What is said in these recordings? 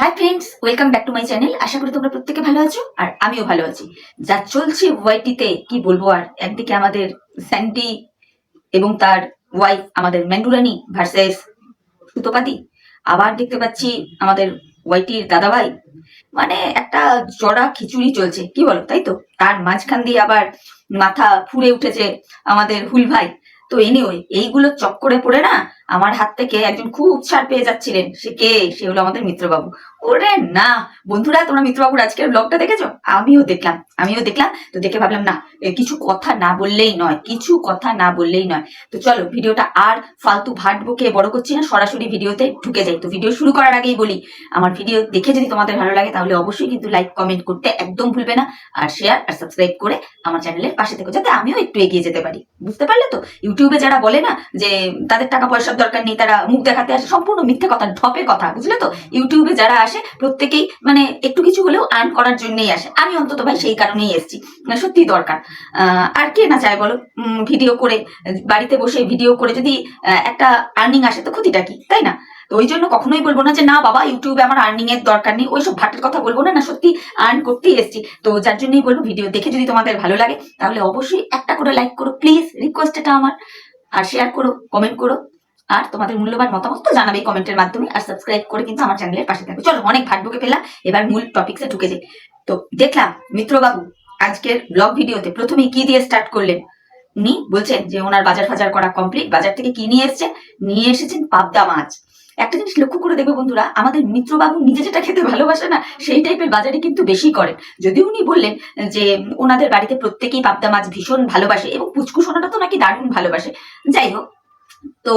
Hi friends welcome back to my channel আশা করি তোমরা প্রত্যেকে ভালো আছো আর আমিও ভালো আছি। যা চলছে ওয়াইটিতে কি বলব আর, একদিকে আমাদের স্যান্ডি এবং তার ওয়াইফ আমাদের ম্যান্ডুরানি ভার্সেস সুতোপাতি। আবার দেখতে পাচ্ছি আমাদের ওয়াইটির দাদাভাই। মানে একটা জড়া খিচুড়ি চলছে, কি বলো, তাই তো? তার মাঝখান দিয়ে আবার মাথা ফুড়ে উঠেছে আমাদের হুল ভাই তো এনিওয়ে এইগুলো চক্করে পড়ে না আমার হাত থেকে একজন খুব ছাড় পেয়ে যাচ্ছিলেন। সে কে? সে হলো আমাদের মিত্রবাবু। ওরে না! বন্ধুরা, তোমরা মিত্রবাবুর আজকের ব্লগটা দেখেছ? আমিও দেখলাম আমিও দেখলাম। তো দেখে ভাবলাম, না কিছু কথা না বললেই নয়, কিছু কথা না বললেই নয়। তো চলো, ভিডিওটা আর ফালতু ভাট বকে বড় করছি না, সরাসরি ভিডিওতে ঢুকে যাই। তো ভিডিও শুরু করার আগেই বলি, আমার ভিডিও দেখে যদি তোমাদের ভালো লাগে, তাহলে অবশ্যই কিন্তু লাইক কমেন্ট করতে একদম ভুলবে না। আর শেয়ার আর সাবস্ক্রাইব করে আমার চ্যানেলের পাশে থেকো, যাতে আমিও একটু এগিয়ে যেতে পারি। বুঝতে পারলে তো? ইউটিউবে যারা বলে না যে, তাদের টাকা পয়সার দরকার নেই, তারা মুখ দেখাতে আসে, সম্পূর্ণ মিথ্যে কথা ঢপের কথা, বুঝলে তো? ইউটিউবে যারা আসে, প্রত্যেকেই মানে একটু কিছু হলেও আর্ন করার জন্যই আসে। আমি অন্তত ভাই সেই কারণেই এসেছি মানে সত্যি দরকার। আর কে না চায় বলো? ভিডিও করে, বাড়িতে বসে ভিডিও করে যদি একটা আর্নিং আসে, তো ক্ষতিটা কি, তাই না? ওই জন্য কখনোই বলব না যে, না বাবা ইউটিউবে আমার আর্নিং এর দরকার নেই। ওইসব ভাটের কথা বলব না না, সত্যি আর্ন করতেই এসেছি। তো যার জন্যই বলব ভিডিও দেখে যদি তোমাদের ভালো লাগে, তাহলে অবশ্যই একটা করে লাইক করো। প্লিজ রিকোয়েস্ট এটা আমার। আর শেয়ার করো কমেন্ট করো। আর তোমাদের মূল্যবান মতামত তো জানাবেই কমেন্টের মাধ্যমে, আর সাবস্ক্রাইব করে কিন্তু আমার চ্যানেলের পাশে থাকবে। চলো, অনেক ভাট ঢুকে পেলাম এবার মূল টপিক্সে ঢুকে যাই। তো দেখলাম মিত্রবাবু আজকের ব্লগ ভিডিওতে প্রথমে কি দিয়ে স্টার্ট করলেন? উনি বলছেন যে ওনার বাজার ফাজার করা কমপ্লিট বাজার থেকে কি নিয়ে এসেছেন? নিয়ে এসেছেন পাবদা মাছ। একটা জিনিস লক্ষ্য করে দেখবে বন্ধুরা, আমাদের মিত্রবাবু নিজে যেটা খেতে ভালোবাসে না, সেই টাইপের বাজারে কিন্তু বেশি করেন। যদিও উনি বললেন যে ওনাদের বাড়িতে প্রত্যেকেই পাবদা মাছ ভীষণ ভালোবাসে এবং পুচকু সোনাটা তো নাকি দারুণ ভালোবাসে, যাই হোক তো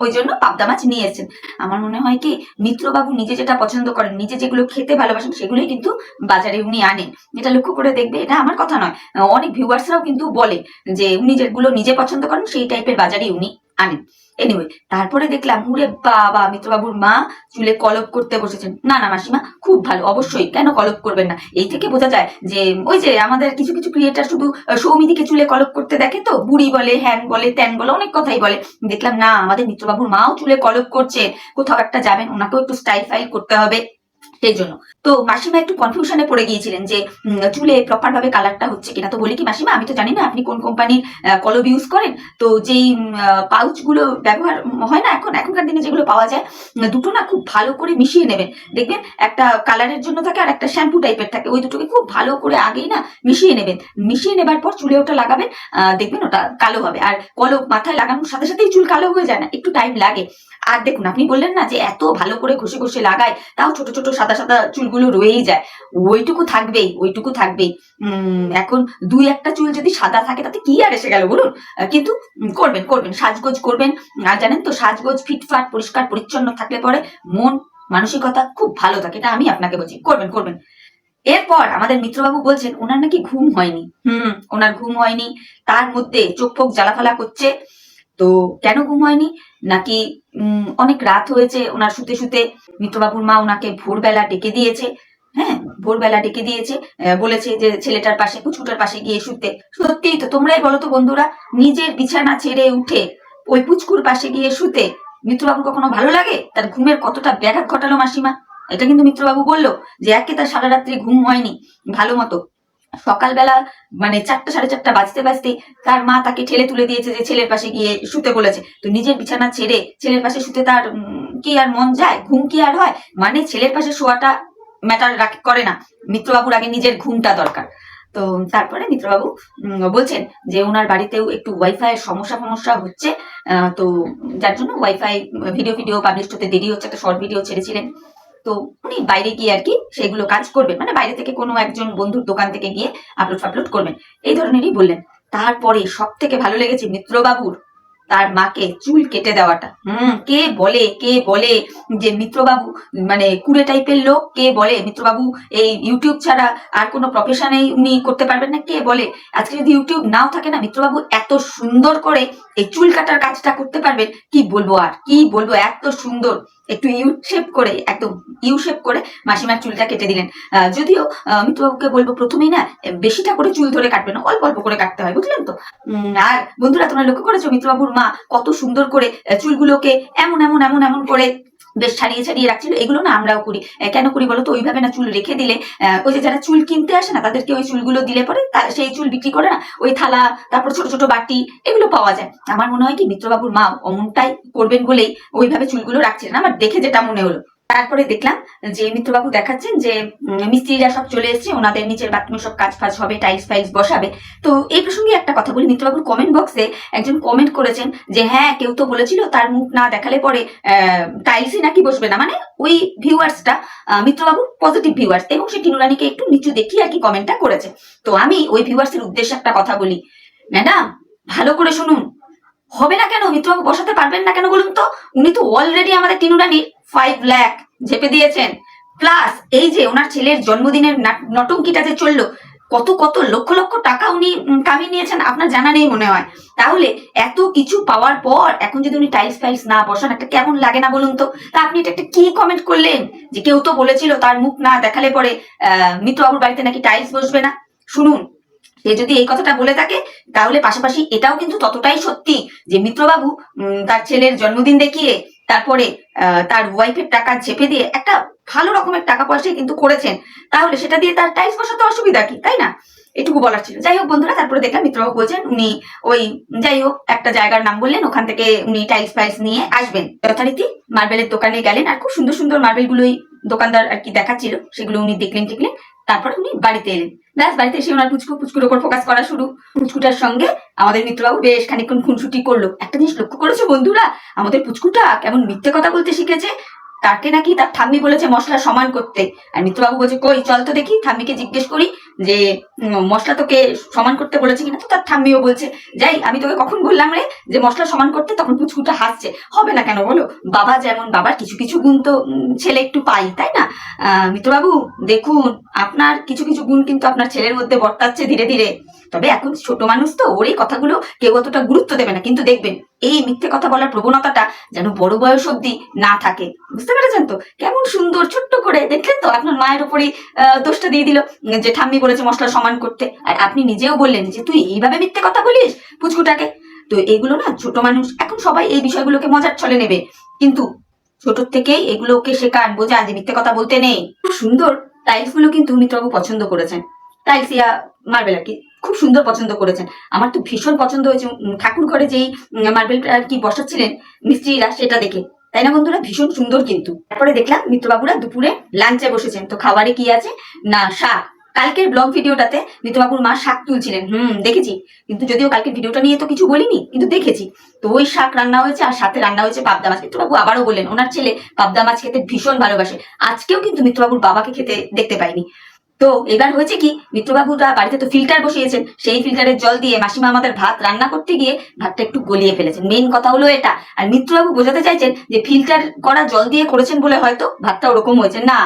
ওই জন্য পাবদা মাছ নিয়ে এসেছেন। আমার মনে হয় কি, মিত্রবাবু নিজে যেটা পছন্দ করেন, নিজে যেগুলো খেতে ভালোবাসেন, সেগুলোই কিন্তু বাজারে উনি আনেন। এটা লক্ষ্য করে দেখবে, এটা আমার কথা নয়। অনেক ভিউয়ার্সরাও কিন্তু বলে যে উনি যেগুলো নিজে পছন্দ করেন, সেই টাইপের বাজারে উনি আনেন এনিওয়ে তারপরে দেখলাম উরে বাবা, মিত্রবাবুর মা চুলে কলপ করতে বসেছেন। না না, মাসিমা, খুব ভালো, অবশ্যই, কেন কলপ করবেন না? এই থেকে বোঝা যায় যে, ওই যে আমাদের কিছু কিছু ক্রিয়েটার শুধু সৌমিদিকে চুলে কলপ করতে দেখে তো? বুড়ি বলে হ্যান বলে, ত্যান বলে, অনেক কথাই বলে। দেখলাম, না, আমাদের মিত্রবাবুর মাও চুলে কলপ করছে। কোথাও একটা যাবেন, ওনাকেও একটু স্টাইল ফাইল করতে হবে। সেই জন্য। তো মাসিমা একটু কনফিউশনে পড়ে গিয়েছিলেন যে চুলে প্রপার ভাবে কালারটা হচ্ছে কিনা। তো বলি কি, মাসিমা, আমি তো জানি না আপনি কোন কোম্পানির কলব ইউজ করেন। তো যেই পাউচগুলো ব্যবহার হয় না এখন, এখনকার দিনে যেগুলো পাওয়া যায় দুটো না খুব ভালো করে মিশিয়ে নেবেন। দেখবেন একটা কালারের জন্য থাকে আর একটা শ্যাম্পু টাইপের থাকে। ওই দুটোকে খুব ভালো করে আগেই না মিশিয়ে নেবেন। মিশিয়ে নেবার পর চুলে ওটা লাগাবেন দেখবেন ওটা কালো হবে। আর কলব মাথায় লাগানোর সাথে সাথেই চুল কালো হয়ে যায় না, একটু টাইম লাগে। আর দেখুন, আপনি বললেন না যে এত ভালো করে ঘষে ঘষে লাগায়, তাও ছোট ছোট সাদা সাদা চুলগুলো রয়েই যায়। ওইটুকু থাকবেই ওইটুকু থাকবেই। এখন দুই একটা চুল যদি সাদা থাকে, তাতে কি আর এসে গেল বলুন? কিন্তু করবেন করবেন, সাজগোজ করবেন। আর জানেন তো, সাজগোজ ফিটফাট, পরিষ্কার, পরিচ্ছন্ন থাকলে পরে মন, মানসিকতা খুব ভালো থাকে, এটা আমি আপনাকে বলছি। করবেন করবেন। এরপর আমাদের মিত্রবাবু বলছেন, ওনার নাকি ঘুম হয়নি। হুম, ওনার ঘুম হয়নি। তার মধ্যে চোখ ফোক জ্বালাফালা করছে। তো কেন ঘুম হয়নি? নাকি অনেক রাত হয়েছে, ওনার শুতে শুতে মিত্রবাবুর মা ওনাকে ভোরবেলা ডেকে দিয়েছে হ্যাঁ ভোরবেলা ডেকে দিয়েছে বলেছে যে ছেলেটার পাশে পুচকুটার পাশে গিয়ে শুতে। সত্যিই তো, তোমরাই বলো তো বন্ধুরা, নিজের বিছানা ছেড়ে উঠে ওই পুচকুর পাশে গিয়ে শুতে মিত্রবাবু কখনো ভালো লাগে? তার ঘুমের কতটা ব্যাঘাত ঘটালো মাসিমা? এটা কিন্তু মিত্রবাবু বলল যে, একে তার সারা রাত্রি ঘুম হয়নি, ভালো মতো। সকালবেলা মানে চারটা, সাড়ে চারটা বাজতে বাজতে তার মা তাকে ঠেলে তুলে দিয়েছে যে ছেলের পাশে গিয়ে শুতে বলেছে। তো নিজের বিছানা ছেড়ে ছেলের পাশে শুতে তার কি আর মন যায়? ঘুম কি আর হয়? মানে ছেলের পাশে শোয়াটা ম্যাটার করে না। মিত্রবাবুর আগে নিজের ঘুমটা দরকার। তো তারপরে মিত্রবাবু বলছেন যে ওনার বাড়িতেও একটু ওয়াইফাই সমস্যা সমস্যা হচ্ছে। তো যার জন্য ওয়াইফাই ভিডিও ভিডিও পাবলিশ হতে দেরি হচ্ছে। একটা শর্ট ভিডিও ছেড়েছিলেন। তো উনি বাইরে গিয়ে আর কি সেগুলো কাজ করবেন। মানে বাইরে থেকে কোনো একজন বন্ধুর দোকান থেকে গিয়ে আপলোড ফাপলোড করবেন। এই ধরনেরই বললেন। তারপরে সব থেকে ভালো লেগেছে মিত্রবাবুর, তার মাকে চুল কেটে দেওয়াটা। হুম, কে বলে কে বলে যে মিত্রবাবু মানে কুড়ে টাইপের লোক, কে বলে, মিত্রবাবু এই ইউটিউব ছাড়া আর কোনো প্রফেশনেই উনি করতে পারবেন না, কে বলে? আজকে যদি ইউটিউব নাও থাকে না, মিত্রবাবু এত সুন্দর করে এই চুল কাটার কাজটা করতে পারবেন, কি বলব আর? কি বলব, এত সুন্দর। একটু ইউ শেপ করে, একদম ইউ শেপ করে মাসিমার চুলটা কেটে দিলেন। যদিও মিত্রবাবুকে বলব প্রথমেই না বেশিটা করে চুল ধরে কাটবে না, অল্প অল্প করে কাটতে হয়, বুঝলেন তো? আর বন্ধুরা, তোমরা লক্ষ্য করেছ মিত্রবাবুর মা কত সুন্দর করে চুলগুলোকে এমন এমন এমন এমন করে বেশ ছাড়িয়ে ছাড়িয়ে রাখছিল। এগুলো না আমরাও করি। কেন করি বলো তো ওইভাবে না চুল রেখে দিলে ওই যে যারা চুল কিনতে আসে না, তাদেরকে ওই চুলগুলো দিলে পরে সেই চুল বিক্রি করে না, ওই থালা, তারপর ছোট ছোট বাটি, এগুলো পাওয়া যায়। আমার মনে হয় কি, মিত্রবাবুর মা অমনটাই করবেন বলেই ওইভাবে চুলগুলো রাখছিলেন। আমার দেখে যেটা মনে হলো। তারপরে দেখলাম যে মিত্রবাবু দেখাচ্ছেন যে মিস্ত্রিরা সব চলে এসেছে, ওনাদের নিচের বাথরুমে সব কাজ ফাজ হবে টাইলস ফাইলস বসাবে। তো এই প্রসঙ্গে একটা কথা বলি, মিত্রবাবুর কমেন্ট বক্সে একজন কমেন্ট করেছেন যে হ্যাঁ কেউ তো বলেছিল তার মুখ না দেখালে পরে টাইলসই নাকি বসবে না। মানে ওই ভিউয়ার্সটা মিত্রবাবুর পজিটিভ ভিউয়ার্স এবং সে টিনুরানিকে একটু নিচু দেখিয়ে আর কি কমেন্টটা করেছে। তো আমি ওই ভিউয়ার্সের উদ্দেশ্যে একটা কথা বলি, ম্যাডাম, ভালো করে শুনুন হবে না কেন? মিত্রবাবু বসাতে পারবেন না কেন বলুন তো? উনি তো অলরেডি আমাদের টিনুরানির ফাইভ ল্যাক ঝেপে দিয়েছেন। প্লাস এই যে ওনার ছেলের জন্মদিনের নাট- নটঙ্কিটা যে চলল, কত কত লক্ষ লক্ষ টাকা উনি কামিয়ে নিয়েছেন আপনার জানা নেই মনে হয়। তাহলে এত কিছু পাওয়ার পর এখন যদি উনি টাইলস ফাইলস না বসান, একটা কেমন লাগে না বলুন তো? তা আপনি এটা একটা কি কমেন্ট করলেন? যে কেউ তো বলেছিল তার মুখ না দেখালে পরে, আহ, মিত্রবাবুর বাড়িতে নাকি টাইলস বসবে না? শুনুন সে যদি এই কথাটা বলে থাকে, তাহলে পাশাপাশি এটাও কিন্তু ততটাই সত্যি যে মিত্রবাবু তার ছেলের জন্মদিন দেখিয়ে তারপরে তার ওয়াইফের টাকা চেপে দিয়ে একটা ভালো রকমের টাকা পয়সা কিন্তু করেছেন, তাহলে সেটা দিয়ে তার টাইলস বসাতে অসুবিধা কি, তাই না? এটুকু বলার ছিল। যাই হোক বন্ধুরা, তারপরে দেখলাম মিত্রবাবু বলছেন, উনি ওই, যাই হোক, একটা জায়গার নাম বললেন, ওখান থেকে উনি টাইলস ফাইলস নিয়ে আসবেন। যথারীতি মার্বেলের দোকানে গেলেন, আর খুব সুন্দর সুন্দর মার্বেল গুলোই দোকানদার আর কি দেখাচ্ছিল, সেগুলো উনি দেখলেন, টিকলেন, তারপরে উনি বাড়িতে এলেন। ব্যাস, বাড়িতে এসে ওনার পুচকু পুচকুর ওপর ফোকাস করা শুরু। পুচকুটার সঙ্গে আমাদের মিত্রবাবু বেশ খানিকক্ষণ খুনসুটি করল। একটা জিনিস লক্ষ্য করেছ বন্ধুরা? আমাদের পুচকুটা কেমন মিথ্যে কথা বলতে শিখেছে। তাকে নাকি তার ঠাম্মি বলেছে মশলা সমান করতে। আর মিত্রবাবু বলছে, কই, চল তো দেখি, ঠাম্মিকে জিজ্ঞেস করি যে মশলা তোকে সমান করতে বলেছে কিনা? তো তার ঠাম্মিও বলছে, যাই, আমি তোকে কখন বললাম রে যে মশলা সমান করতে, তখন পুচকুটা হাসছে। হবে না কেন বলো? বাবা যেমন বাবার কিছু কিছু গুণ তো ছেলে একটু পাই, তাই না? মিত্রবাবু, দেখুন, আপনার কিছু কিছু গুণ কিন্তু আপনার ছেলের মধ্যে বর্তাচ্ছে ধীরে ধীরে। তবে এখন ছোট মানুষ তো, ওর এই কথাগুলো কেউ অতটা গুরুত্ব দেবে না। কিন্তু দেখবেন, এই মিথ্যে কথা বলার প্রবণতাটা যেন বড় বয়স অব্দি না থাকে। বুঝতে পেরেছেন তো? কেমন সুন্দর ছোট্ট করে, দেখলেন তো? আপনার মায়ের উপরেই দোষটা দিয়ে দিল, যে ঠাম্মি বলেছে মশলা সমান করতে। আর আপনি নিজেও বললেন যে, তুই এইভাবে মিথ্যে কথা বলিস পুচকুটাকে? তো এগুলো না, ছোট মানুষ, এখন সবাই এই বিষয়গুলোকে মজার ছলে নেবে। কিন্তু ছোট থেকেই এগুলোকে শেখান, বোঝান যে মিথ্যে কথা বলতে নেই। সুন্দর টাইলসগুলো কিন্তু মিত্রবাবু পছন্দ করেছেন। টাইলস ইয়া মার্বেল আর কি। খুব সুন্দর পছন্দ করেছেন। আমার তো ভীষণ পছন্দ হয়েছে। ঠাকুর ঘরে যেই মার্বেল আর কি বসাচ্ছিলেন, মিস্ত্রিরা সেটা দেখে। তাই না বন্ধুরা? ভীষণ সুন্দর কিন্তু। তারপরে দেখলাম মিত্রবাবুরা দুপুরে লাঞ্চে বসেছেন। তো খাবারে কি আছে? না, শাক। কালকের ব্লগ ভিডিওটাতে মিত্রবাবুর মা শাক তুলছিলেন। হুম, দেখেছি। কিন্তু যদিও কালকের ভিডিওটা নিয়ে তো কিছু বলিনি, কিন্তু দেখেছি। তো ওই শাক রান্না হয়েছে আর সাথে রান্না হয়েছে পাবদা মাছ। মিত্রবাবু আবারও বললেন, ওনার ছেলে পাবদা মাছ খেতে ভীষণ ভালোবাসে। আজকেও কিন্তু মিত্রবাবুর বাবাকে খেতে দেখতে পাইনি। তো এবার হয়েছে কি মিত্রবাবুরা বাড়িতে তো ফিল্টার বসিয়েছেন, সেই ফিল্টারের জল দিয়ে মাসিমা আমাদের ভাত রান্না করতে গিয়ে ভাতটা একটু গলিয়ে ফেলেছেন। মেইন কথা হলো এটা। আর মিত্রবাবু বোঝাতে চাইছেন যে ফিল্টার করা জল দিয়ে করেছেন বলে হয়তো ভাতটা ওরকম হয়েছে। না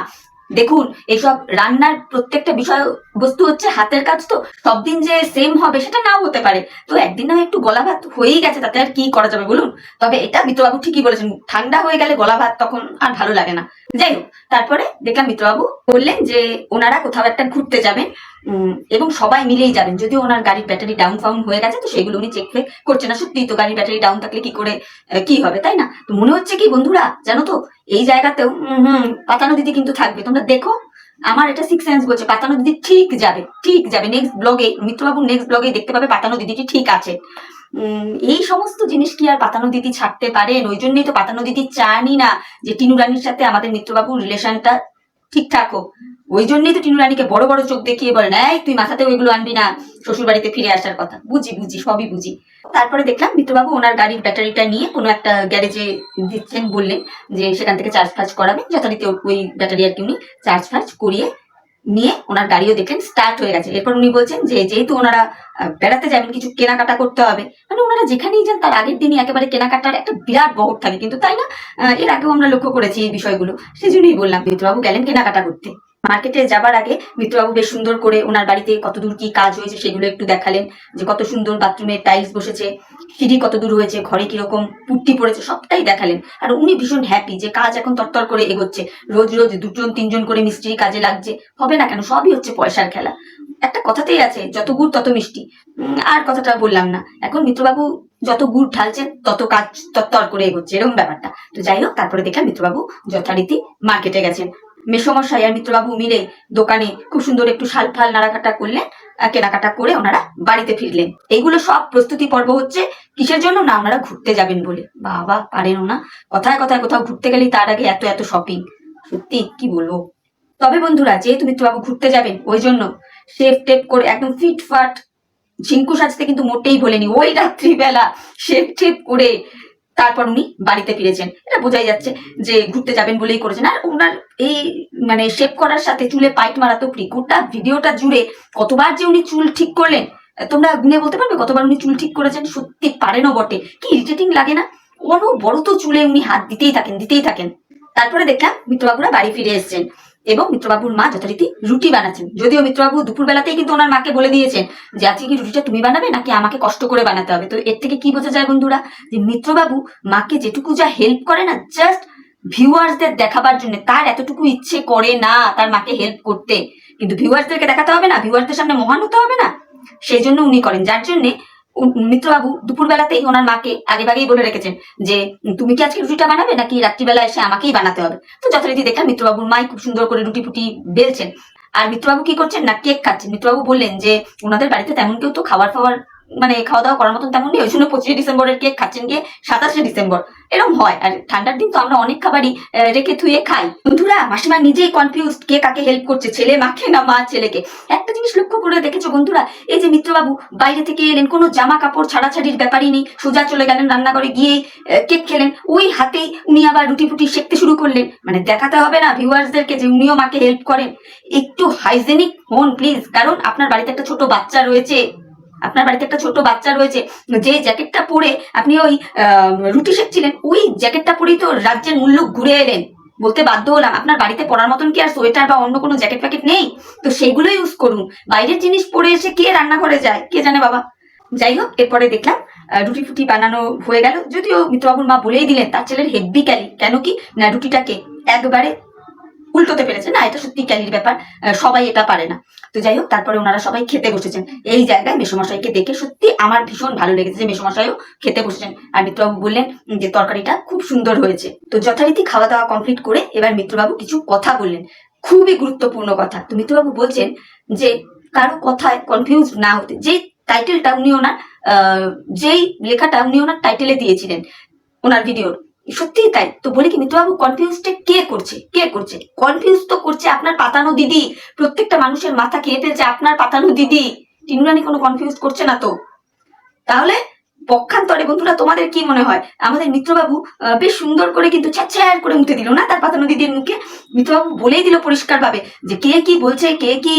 দেখুন, এসব রান্নার প্রত্যেকটা বিষয় বস্তু হচ্ছে হাতের কাজ তো, সব দিন যে সেম হবে সেটা নাও হতে পারে। তো একদিন না একটু গলা ভাত হয়েই গেছে, তাতে আর কি করা যাবে বলুন? তবে এটা মিত্রবাবু ঠিকই বলেছেন, ঠান্ডা হয়ে গেলে গলা ভাত তখন আর ভালো লাগে না। যাই হোক, তারপরে দেখলাম মিত্রবাবু বললেন যে ওনারা কোথাও একটা ঘুরতে যাবেন এবং সবাই মিলেই যাবেন। যদিও ওনার গাড়ির ব্যাটারি ডাউন ফাউন হয়ে গেছে, তো সেগুলো উনি চেক করছে না। সত্যি তো গাড়ির ব্যাটারি ডাউন থাকলে কি করে কি হবে, তাই না? তো মনে হচ্ছে কি বন্ধুরা, জানো তো এই জায়গাতেও হম, পাতানো দিদি কিন্তু থাকবে। তোমরা দেখো, আমার এটা সিক্স সেন্স বলছে, পাতানো দিদি ঠিক যাবে ঠিক যাবে। নেক্সট ব্লগে মিত্রবাবু নেক্সট ব্লগে দেখতে পাবে পাতানো দিদিটি ঠিক আছে। এই সমস্ত জিনিস কি আর পাতানো দিদি ছাড়তে পারেন ওই জন্যই তো পাতানো দিদি চানই না যে টিনু রানীর সাথে আমাদের মিত্রবাবুর রিলেশনটা ঠিকঠাক হোক। ওই জন্যই তো টিনু রানীকে বড় বড় চোখ দেখিয়ে বলেন, এই, তুই মাথাতে ওইগুলো আনবি না শ্বশুর বাড়িতে ফিরে আসার কথা। বুঝি বুঝি, সবই বুঝি। তারপরে দেখলাম মিত্রবাবু ওনার গাড়ির ব্যাটারিটা নিয়ে কোনো একটা গ্যারেজে দিচ্ছেন বললেন যে সেখান থেকে চার্জ ফার্জ করাবেন, যথারীতি ওই ব্যাটারি আর কি উনি চার্জ ফার্জ করিয়ে নিয়ে ওনার গাড়িও দেখলেন স্টার্ট হয়ে গেছে। এরপর উনি বলছেন যে যেহেতু ওনারা বেড়াতে যাবেন, কিছু কেনাকাটা করতে হবে। মানে ওনারা যেখানেই যান, তার আগের দিনই একেবারে কেনাকাটার একটা বিরাট বহর থাকে। কিন্তু তাই না এর আগেও আমরা লক্ষ্য করেছি এই বিষয়গুলো। সেই জন্যই বললাম, মিত্রবাবু গেলেন কেনাকাটা করতে। মার্কেটে যাবার আগে মিত্রবাবু বেশ সুন্দর করে ওনার বাড়িতে কতদূর কি কাজ হয়েছে সেগুলো একটু দেখালেন, যে কত সুন্দর বাথরুমে টাইলস বসেছে, সিঁড়ি কত দূর হয়েছে, ঘরে কীরকম পুট্টি পড়েছে, সবটাই দেখালেন। আর উনি ভীষণ হ্যাপি যে কাজ এখন তরতর করে এগোচ্ছে। রোজ রোজ দুজন তিনজন করে মিস্ত্রি কাজে লাগছে, হবে না কেন, সবই হচ্ছে পয়সার খেলা। একটা কথাতেই আছে, যত গুড় তত মিষ্টি। আর কথাটা বললাম না। এখন মিত্রবাবু যত গুড় ঢালছেন, তত কাজ তত্তর করে এগোচ্ছে, এরকম ব্যাপারটা। তো যাই হোক, তারপরে দেখলাম মিত্রবাবু যথারীতি মার্কেটে গেছেন। মেসমশাই আর মিত্রবাবু মিলে দোকানে খুব সুন্দর একটু শাল ফাল নাড়াকাটা করলেন কেনাকাটা করে ওনারা বাড়িতে ফিরলেন। এইগুলো সব প্রস্তুতি পর্ব হচ্ছে কিসের জন্য? না, ওনারা ঘুরতে যাবেন বলে। বাবা পারেন না। কথায় কথায় কোথাও ঘুরতে গেলেই তার আগে এত এত শপিং সত্যি, কি বলব? তবে বন্ধুরা, যেহেতু মিত্রবাবু ঘুরতে যাবেন, ওই জন্য শেফ টেপ করে একদম ফিটফাট ঝিঙ্কু সাজতে কিন্তু মোটেই বলেনি ওই রাত্রিবেলা শেফ টেপ করে তারপর উনি বাড়িতে ফিরেছেন। এটা বোঝাই যাচ্ছে যে ঘুরতে যাবেন বলেই করেছেন। আর ওনার এই মানে শেপ করার সাথে চুলে পাইট মারা তো গোটা ভিডিওটা জুড়ে কতবার যে উনি চুল ঠিক করলেন, তোমরা গুনে বলতে পারবে কতবার উনি চুল ঠিক করেছেন? সত্যি পারেনও বটে। কি ইরিটেটিং লাগে না? কোনো বড় তো চুলে উনি হাত দিতেই থাকেন দিতেই থাকেন। তারপরে দেখলাম মিত্রবাবুরা বাড়ি ফিরে এসেছেন। এবং মিত্রবাবুর মা যথারীতি রুটি বানাচ্ছেন। যদিও মিত্রবাবু দুপুরবেলাতেই কিন্তু ওনার মাকে বলে দিয়েছেন যে, আজকে কি রুটিটা তুমি বানাবে নাকি আমাকে কষ্ট করে বানাতে হবে? তো এর থেকে কি বোঝা যায় বন্ধুরা? যে মিত্রবাবু মাকে যেটুকু যা হেল্প করে না জাস্ট ভিউয়ার্সদের দেখাবার জন্য, তার এতটুকু ইচ্ছে করে না তার মাকে হেল্প করতে। কিন্তু ভিউয়ার্সদেরকে দেখাতে হবে না ভিউয়ার্সদের সামনে মহান হতে হবে না। সেই জন্য উনি করেন। যার জন্যে মিত্রবাবু, দুপুরবেলাতেই ওনার মাকে আগে আগেই বলে রেখেছেন যে, তুমি কি আজকে রুটিটা বানাবে নাকি রাত্রিবেলা এসে আমাকেই বানাতে হবে? তো যথারীতি দেখলাম মিত্রবাবুর মাই খুব সুন্দর করে রুটি ফুটি বেলছেন। আর মিত্রবাবু কি করছেন না, কেক খাচ্ছেন? মিত্রবাবু বললেন যে, ওনাদের বাড়িতে তেমন কেউ তো খাবার ফাওয়ার মানে খাওয়া দাওয়া করার মতন তেমন নেই ওই জন্য পঁচিশে ডিসেম্বরের কেক খাচ্ছেন গিয়ে সাতাশে ডিসেম্বর। এরকম হয়। আর ঠান্ডার দিন তো আমরা অনেক খাবারই রেখে থুয়ে খাই। বন্ধুরা, মাসিমা নিজেই কনফিউজ কে কাকে হেল্প করছে, ছেলে মাকে না মা ছেলেকে? একটা জিনিস লক্ষ্য করে দেখেছ বন্ধুরা? এই যে মিত্রবাবু, বাইরে থেকে এলেন, কোনো জামা কাপড় ছাড়াছাড়ির ব্যাপারই নেই। সোজা চলে গেলেন রান্নাঘরে গিয়ে কেক খেলেন। ওই হাতেই উনি আবার রুটি ফুটি সেঁকতে শুরু করলেন। মানে দেখাতে হবে না ভিউয়ার্সদেরকে যে উনিও মাকে হেল্প করেন। একটু হাইজেনিক হন প্লিজ কারণ আপনার বাড়িতে একটা ছোট বাচ্চা রয়েছে। আপনার বাড়িতে একটা ছোট বাচ্চা রয়েছে, যে জ্যাকেটটা পরে আপনি ওই রুটি সেকছিলেন ওই জ্যাকেটটা পরেই তো রাজ্যের মূল্য ঘুরে এলেন। বলতে বাধ্য হলাম, আপনার বাড়িতে পরার মতন কি আর সোয়েটার বা অন্য কোনো জ্যাকেট প্যাকেট নেই? তো সেগুলো ইউজ করুন। বাইরের জিনিস পরে এসে কে রান্নাঘরে যায়? কে জানে বাবা? যাই হোক, এরপরে দেখলাম রুটি ফুটি বানানো হয়ে গেল। যদিও মিত্রবাবুর মা বলেই দিলেন, তার ছেলের হেভি ক্যালি কেন কি? না, রুটিটাকে একবারে উল্টোতে পেরেছে। না, এটা সত্যি ক্যালির ব্যাপার। সবাই এটা পারে না। তো যাই হোক, তারপরে ওনারা সবাই খেতে বসেছেন। এই জায়গায় মেসমশাইকে দেখে সত্যি আমার ভীষণ ভালো লেগেছে যে মেসমশাইও খেতে বসেছেন। আর মিত্রবাবু বললেন যে তরকারিটা খুব সুন্দর হয়েছে। তো যথারীতি খাওয়া দাওয়া কমপ্লিট করে এবার মিত্রবাবু কিছু কথা বললেন। খুবই গুরুত্বপূর্ণ কথা। তো মিত্রবাবু বলছেন যে কারও কথায় কনফিউজ না হতে যে টাইটেলটা উনি ওনার যেই লেখাটা উনি ওনার টাইটেলে দিয়েছিলেন, ওনার ভিডিওর সত্যিই তাই। তো বলি কি মিত্রবাবু কনফিউজটা কে করছে? কে করছে? কনফিউজ তো করছে আপনার পাতানো দিদি। প্রত্যেকটা মানুষের মাথা খেয়ে ফেলছে আপনার পাতানো দিদি। টিনুরানি কোনো কনফিউজ করছে না তো? তাহলে পক্ষান্তরে বন্ধুরা, তোমাদের কি মনে হয়? আমাদের মিত্রবাবু বেশ সুন্দর করে কিন্তু ছ্যাচ্ছ্যার করে মুতে দিল না তার পাতানো দিদির মুখে? মিত্রবাবু বলেই দিল পরিষ্কার ভাবে যে কে কি বলছে, কে কি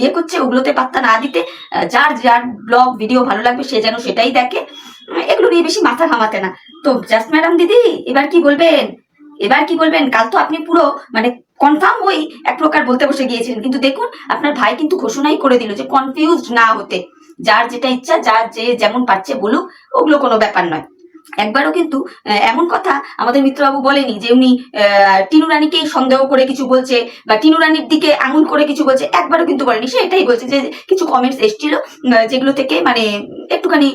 ইয়ে করছে, ওগুলোতে পাত্তা না দিতে যার যার ব্লগ ভিডিও ভালো লাগবে সে যেন সেটাই দেখে। এগুলো নিয়ে বেশি মাথা ঘামাতে না। তো জাস্ট ম্যাডাম দিদি, এবার কি বলবেন? এবার কি বলবেন? কাল তো আপনি পুরো মানে কনফার্ম হয়েই এক প্রকার বলতে বসে গিয়েছিলেন। কিন্তু দেখুন, আপনার ভাই কিন্তু ঘোষণাই করে দিল যে কনফিউজড না হতে। যার যেটা ইচ্ছা, যার যে যেমন পাচ্ছে বলুক, ওগুলো কোনো ব্যাপার নয়। একবারও কিন্তু এমন কথা আমাদের মিত্রবাবু বলেনি যে উনি টিনু রানীকেই সন্দেহ করে কিছু বলছে বা টিনু রানীর দিকে আঙুল করে কিছু বলছে, একবারও কিন্তু বলেনি। সে এটাই বলছে যে কিছু কমেন্টস এসেছিল যেগুলো থেকে মানে একটুখানি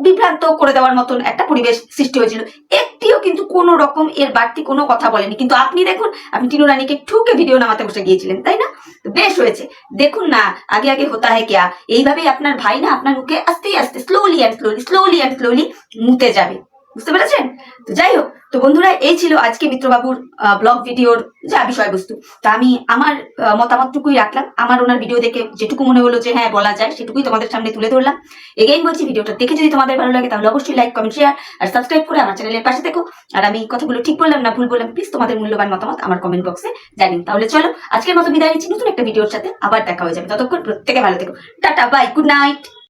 বিভ্রান্ত করে দেওয়ার মতন একটা পরিবেশ সৃষ্টি হয়েছিল। একটিও কিন্তু কোনো রকম এর বাড়তি কোনো কথা বলেনি। কিন্তু আপনি দেখুন, আপনি টিনু রানীকে ঠুকে ভিডিও নামাতে বসে গিয়েছিলেন, তাই না? বেশ হয়েছে। দেখুন না, আগে আগে হতা হয় কেয়া? এইভাবেই আপনার ভাই না আপনার মুখে আস্তে আস্তে slowly and slowly slowly and slowly মুতে যাবে। বুঝতে পেরেছেন? তো যাই হোক, তো বন্ধুরা, এই ছিল আজকে মিত্রবাবুর ব্লগ ভিডিওর যা বিষয়বস্তু। তা আমি আমার মতামতটুকুই রাখলাম। আমার ওনার ভিডিও দেখে যেটুকু মনে হলো যে হ্যাঁ বলা যায়, সেটুকুই তোমাদের সামনে তুলে ধরলাম। এগেইন বলছি ভিডিওটা দেখে যদি তোমাদের ভালো লাগে, তাহলে অবশ্যই লাইক কমেন্ট শেয়ার আর সাবস্ক্রাইব করে আমার চ্যানেলের পাশে দেখো আর আমি কথাগুলো ঠিক বললাম না ভুল বললাম প্লিজ তোমাদের মূল্যবান মতামত আমার কমেন্ট বক্সে জানিন তাহলে চলো, আজকের মতো বিদায় নিচ্ছি। নতুন একটা ভিডিওর সাথে আবার দেখা হয়ে যাবে। ততক্ষণ প্রত্যেকে ভালো থেকো। Tata bye good night